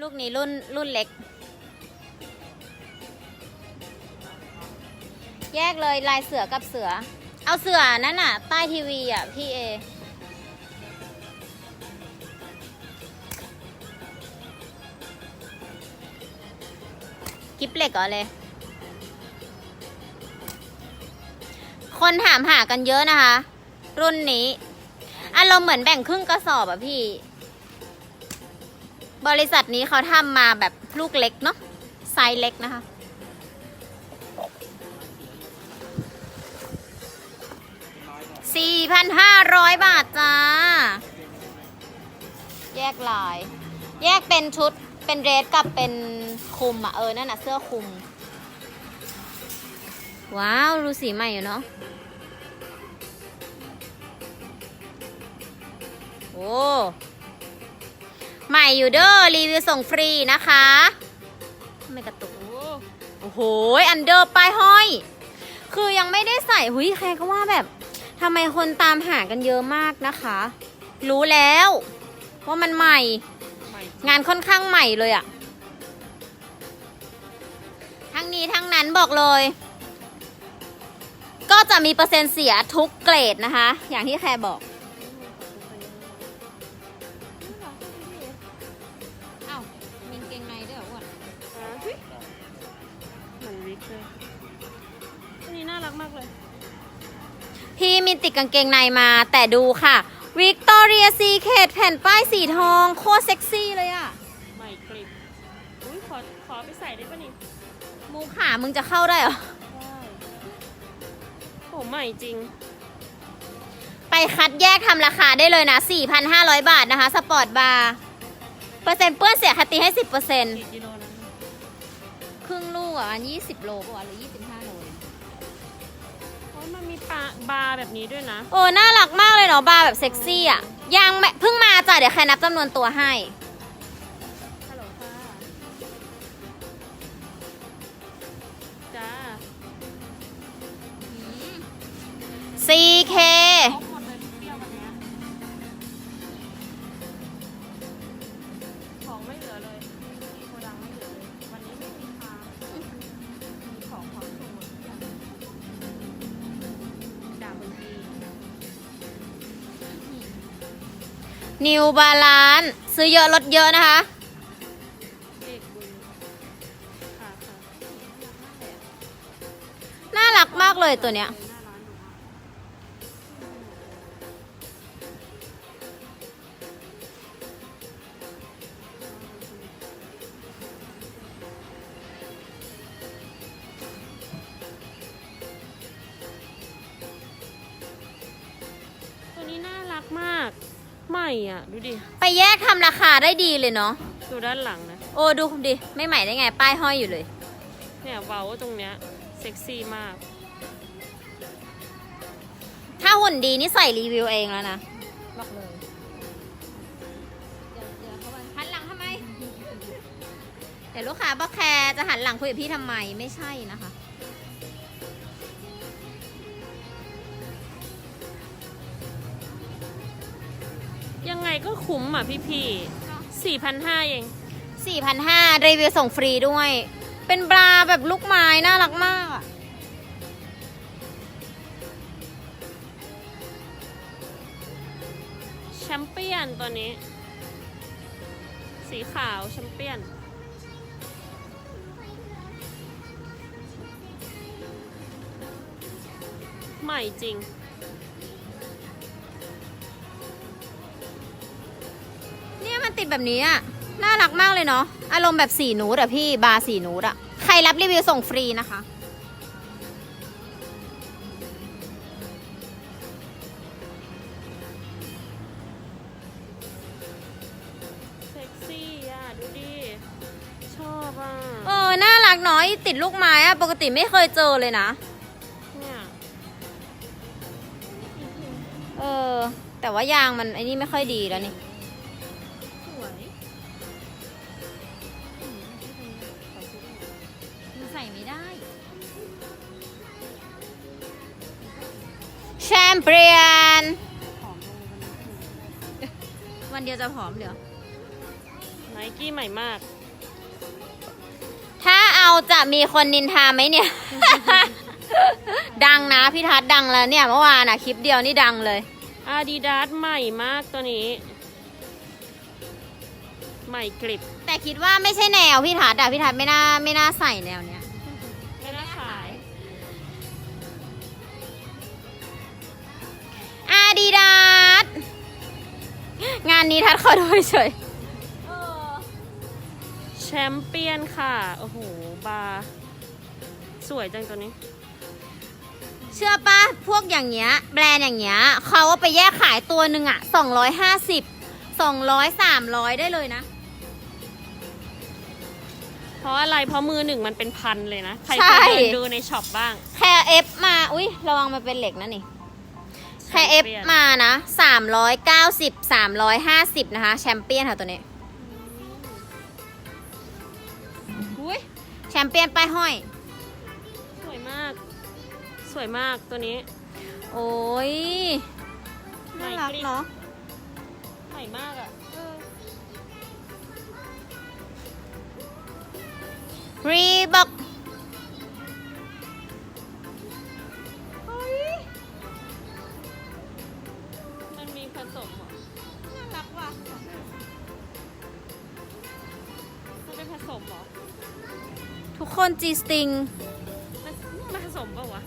ลูกนี้รุ่นรุ่นเล็ก แยกเลยลายเสือกับเสือ เอาเสือนั่นน่ะ ใต้ทีวีอะ พี่เอ กิฟเหล็กเหรอเลยคนถามหากันเยอะนะคะ รุ่นนี้อารมณ์เหมือนแบ่งครึ่งกระสอบอะพี่ บริษัทนี้เขาทำมาแบบลูกเล็กเนาะไซส์เล็กนะคะ 4,500 บาทจ้า แยกลาย แยกเป็นชุดเป็นเดรสกับเป็นคลุมอะเออ นั่นน่ะ เสื้อคลุม ว้าวดูสีใหม่อยู่เนาะโอ้ ใหม่อยู่เด้อรีวิวส่งฟรีนะคะไม่กระตุกโอ้โหอันเดอร์ป้ายห้อย คือยังไม่ได้ใส่หุยใครก็ว่าแบบทำไมคนตามหากันเยอะมากนะคะ รู้แล้วว่ามันใหม่ใหม่งานค่อนข้างใหม่เลยอะทั้งนี้ทั้งนั้นบอกเลย ก็จะมีเปอร์เซ็นต์เสียทุกเกรดนะคะ อย่างที่แคร์บอก รักมากเลย พี่มีติดกางเกงในมาแต่ดูค่ะวิกตอเรียซีเคดแผ่นป้ายสีทอง โคตรเซ็กซี่เลยอะใหม่กริบอุ้ยขอขอไปใส่ได้ปะนี่มูขามึงจะเข้าได้เหรอได้โอ้ใหม่จริง ไปคัดแยกทำราคาได้เลยนะ 4,500 บาทนะคะ สปอร์ตบาร์เปอร์เซ็นต์เปื้อนเสียคติให้ 10%กี่กิโลนะครึ่งลูกอะอัน20โลป่ะวะหรือ25โล บาร์แบบนี้ด้วยนะ โอ้น่ารักมากเลยเนาะบาร์แบบเซ็กซี่อะยังไม่เพิ่งมาจ้ะเดี๋ยวใครนับจำนวนตัวให้ ฮัลโหลค่ะ จ้า CK นิวบาลานซื้อเยอะลดเยอะนะคะน่ารักมากเลยตัวเนี้ยตัวนี้น่ารักมาก ใหม่อะ ดูดิ ไปแยกทำราคาได้ดีเลยเนาะ ดูด้านหลังนะ โอ้ดูดิ ไม่ใหม่ได้ไง ป้ายห้อยอยู่เลย เนี่ยเว้าตรงเนี้ยเซ็กซี่มาก ถ้าหุ่นดีนี่ใส่รีวิวเองแล้วนะ บอกเลยเดี๋ยวเดี๋ยวเขาบอกหันหลังทำไม เดี๋ยวลูกค้าบอกแคร์จะหันหลังคุยกับพี่ทำไมไม่ใช่นะคะ ยังไงก็คุ้มอะพี่พี่สี่พันห้าเอง 4,500 รีวิวส่งฟรีด้วย เป็นบราแบบลูกไม้น่ารักมากอะแชมเปี้ยนตัวนี้ สีขาวแชมเปี้ยน ใหม่จริง ติดแบบนี้อะน่ารักมากเลยเนาะ อารมณ์แบบสีนูดอะพี่ บาร์สีนูดอะใครรับรีวิวส่งฟรีนะคะ เซ็กซี่อะ ดูดิ ชอบอะ เออ น่ารักน้อยติดลูกไม้อะปกติไม่เคยเจอเลยนะ เนี่ย เออ แต่ว่ายางมันไอ้นี่ไม่ค่อยดีแล้วนี่ แชมเปียนหอมลงวันนี้วันเดียวจะผอมเหลือไหนกี้ใหม่มาก ถ้าเอาจะมีคนนินทาไหมเนี่ย ดังนะพี่ทัศน์ดังแล้วเนี่ยเมื่อวานอะคลิปเดียวนี่ดังเลย อาดิดาสใหม่มากตัวนี้ ใหม่กริบ แต่คิดว่าไม่ใช่แนวพี่ทัศน์อะพี่ทัศน์ไม่น่าไม่น่าใส่แนวเนี้ย ดิดาสงานนี้ทัศน์ขอโทษเฉยแชมเปี้ยนค่ะ โอ้โห บาร์สวยจังตัวนี้ เชื่อปะพวกอย่างเงี้ย แบรนด์อย่างเงี้ยเขาเอาไปแยกขายตัวหนึ่งอะสองร้อยห้าสิบสองร้อยสามร้อยได้เลยนะ เพราะอะไร เพราะมือหนึ่งมันเป็นพันเลยนะ ใครใช่เคยเดินดูในช็อปบ้าง แค่เอฟมา อุ้ยระวังมันเป็นเหล็กนะนี่ แค่เอฟแชมเปี้ยนมานะสามร้อยเก้าสิบสามร้อยห้าสิบนะคะ แชมเปี้ยนค่ะตัวนี้อุ้ยแชมเปี้ยนป้ายห้อย สวยมาก สวยมากตัวนี้ โอ้ยน่ารักเนาะใหม่มากอะ่ะรีบอก จีสติงมันมันผสมเปล่าวะ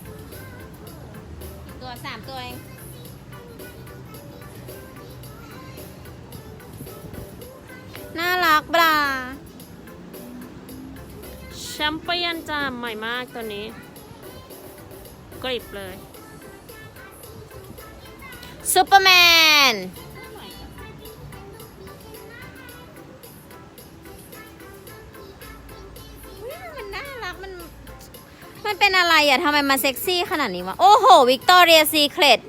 ตัวสามตัวเองน่ารักบลาแชมเปี้ยนจ้าใหม่มากตัวนี้ กริบเลยซูเปอร์แมนมัน มันเป็นอะไรอะทำไมมันเซ็กซี่ขนาดนี้วะ โอ้โหวิกตอเรียซีเครต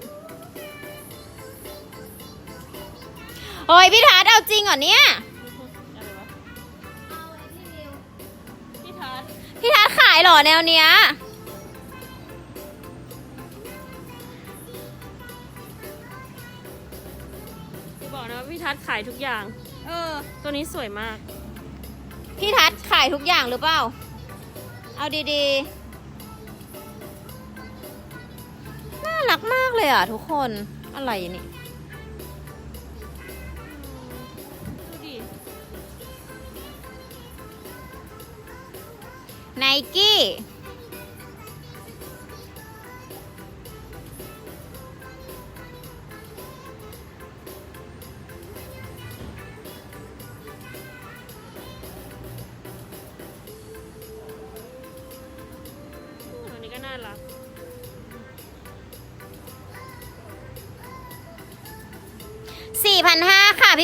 โอ้ยพี่ทัศน์เอาจริงเหรอเนี่ยอะไรวะพี่ทัศน์พี่ทัศน์ขายเหรอแนวเนี้ย จะบอกนะว่าพี่ทัศน์ขายทุกอย่าง เออ ตัวนี้สวยมาก พี่ทัศน์ขายทุกอย่างหรือเปล่า เอาดีๆ รักมากเลยอะทุกคนอะไรนี่ดูดิไนกี้ตัวนี้ก็น่ารัก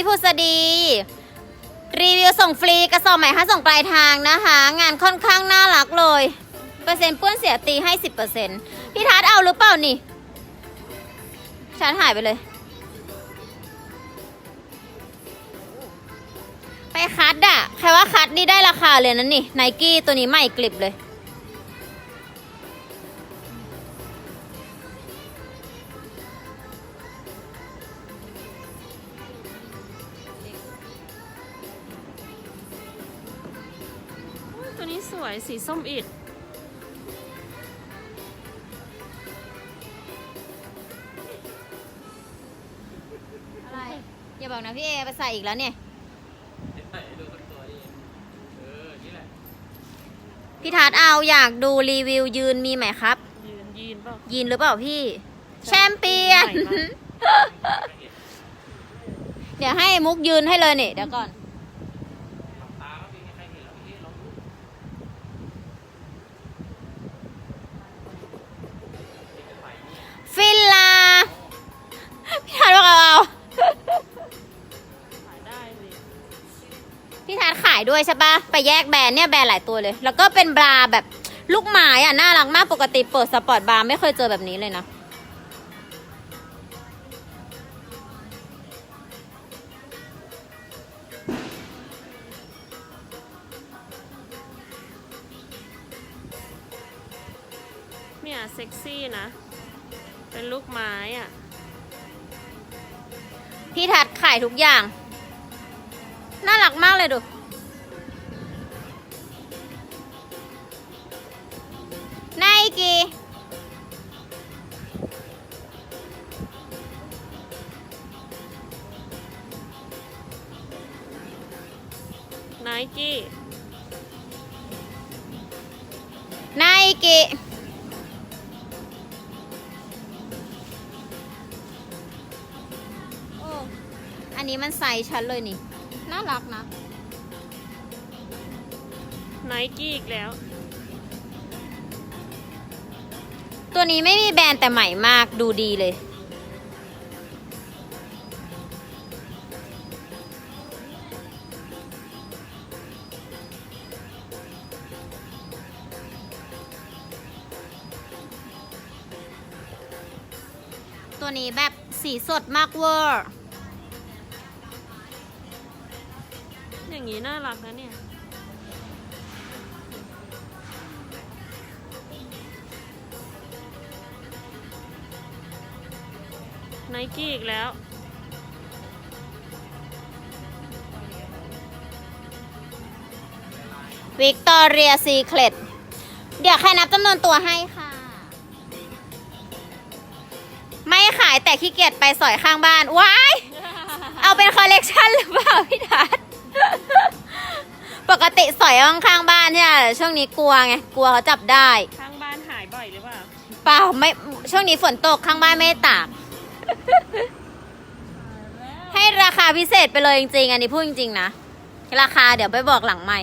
พี่พุษดี รีวิวส่งฟรีกระสอบใหม่ค่าส่งปลายทางนะคะ งานค่อนข้างน่ารักเลย เปอร์เซ็นต์เปื้อนเสียตีให้10%พี่ทัศเอาหรือเปล่านี่ชาร์จหายไปเลย ไปคัดอะใครว่าคัดนี่ได้ราคาเลยนะนี่ไนกี้ตัวนี้ใหม่กลิบเลย วนี้สวยสีส้มอิดอะไร อย่าบอกนะพี่เอไปใส่อีกแล้วเนี่ย ใส่ให้ดูสักตัวดิเออ นี่แหละ พี่ทัศน์เอาอยากดูรีวิวยืนมีไหมครับ ยืนยีนเปล่ายีนหรือเปล่าพี่ แชมเปี้ยนใหม่มากเดี๋ยวให้มุกยืนให้เลยนี่เดี๋ยวก่อน ด้วยใช่ปะไปแยกแบรนด์เนี่ยแบรนด์หลายตัวเลย แล้วก็เป็นบราแบบลูกไม้อะน่ารักมากปกติเปิดสปอร์ตบาร์ไม่เคยเจอแบบนี้เลยนะเนี่ยเซ็กซี่นะ เป็นลูกไม้อะ พี่ทัศน์ขายทุกอย่าง น่ารักมากเลยดู ไนกี้ไนกิโอ้อันนี้มันไซส์ฉันเลยนี่ น่ารักนะไนกี้อีกแล้ว ตัวนี้ไม่มีแบรนด์แต่ใหม่มากดูดีเลย นี้แบบสีสดมากเวอร์ อย่างนี้น่ารักนะเนี่ย ไนกี้อีกแล้ว วิกตอเรียซีเคลตเดี๋ยวใครนับจำนวนตัวให้ค่ะายแต่ขี้เกียจไปสอยข้างบ้านว้ายเอาเป็นคอลเลกชันหรือเปล่าพี่ทัศน์ปกติสอยข้างๆบ้านเนี่ยช่วงนี้กลัวไงกลัวเขาจับได้ ข้างบ้านหายบ่อยหรือเปล่าเปล่าไม่ช่วงนี้ฝนตกข้างบ้านไม่ได้ตากให้ราคาพิเศษไปเลยจริงๆ อันนี้พูดจริงๆนะ ราคาเดี๋ยวไปบอกหลังไม่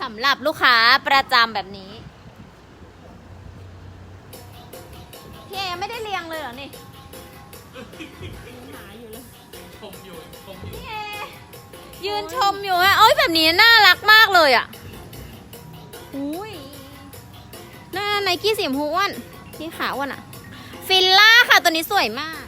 สำหรับลูกค้าประจำแบบนี้ ไม่ได้เรียงเลยเหรอนี่หาอยู่เลย ชมอยู่ชมอยู่ พี่เอยืนชมอยู่อะเอ้ยแบบนี้น่ารักมากเลยอะอุ้ยน่าไนกี้สีชมพูอ้วนที่ขาอ้วนอะฟิลล่าค่ะตัวนี้สวยมาก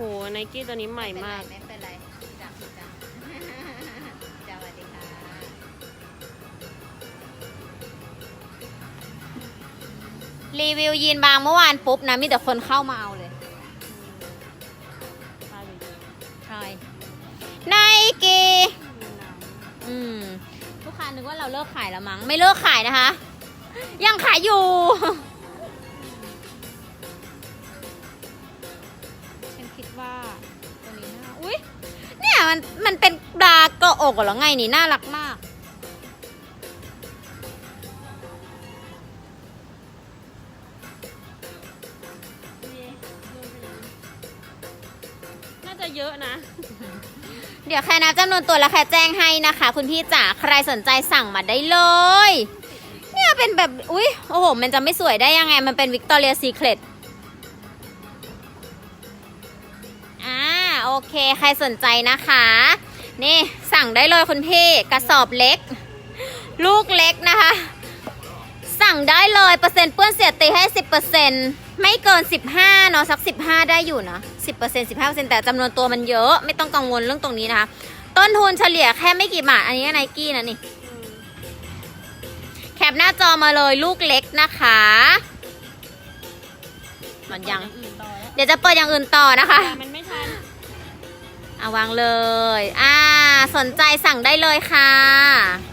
หไนกี้ตัวนี้ใหม่มาก ไม่เป็นไรไม่เป็นไรจ้าพี่จ้าจ้าสวัสดีค่ะรีวิวยีนบางเมื่อวานปุ๊บนะมีแต่คนเข้ามาเอาเลยใช่ไนกีอืมลูกค้านึกว่าเราเลิกขายแล้วมั้งไม่เลิกขายนะคะ ยังขายอยู่าเกาะอกเหรอไงนี่น่ารักมาก น่าจะเยอะนะ เดี๋ยวแค่นับจำนวนตัวแล้วแค่แจ้งให้นะคะ คุณพี่จ๋าใครสนใจสั่งมาได้เลย เนี่ยเป็นแบบ อุ้ยโอ้โห มันจะไม่สวยได้ยังไง มันเป็นวิกตอเรียซีเครตอ่าโอเค ใครสนใจนะคะ นี่สั่งได้เลยคุณพี่กระสอบเล็ก ลูกเล็กนะคะ สั่งได้เลยเปอร์เซ็นต์เปื้อนเสียตีให้10%ไม่เกิน 15เนาะสัก 15 ได้อยู่นะ10% 15%แต่จำนวนตัวมันเยอะไม่ต้องกังวลเรื่องตรงนี้นะคะ ต้นทุนเฉลี่ยแค่ไม่กี่บาท อันนี้ไนกี้นะนี่ แคปหน้าจอมาเลยลูกเล็กนะคะหมันยังอื่นต่อแล้วเดี๋ยวจะเปิดอย่างอื่นต่อนะคะแต่มันไม่ทัน เอาวางเลย อ่า สนใจสั่งได้เลยค่ะ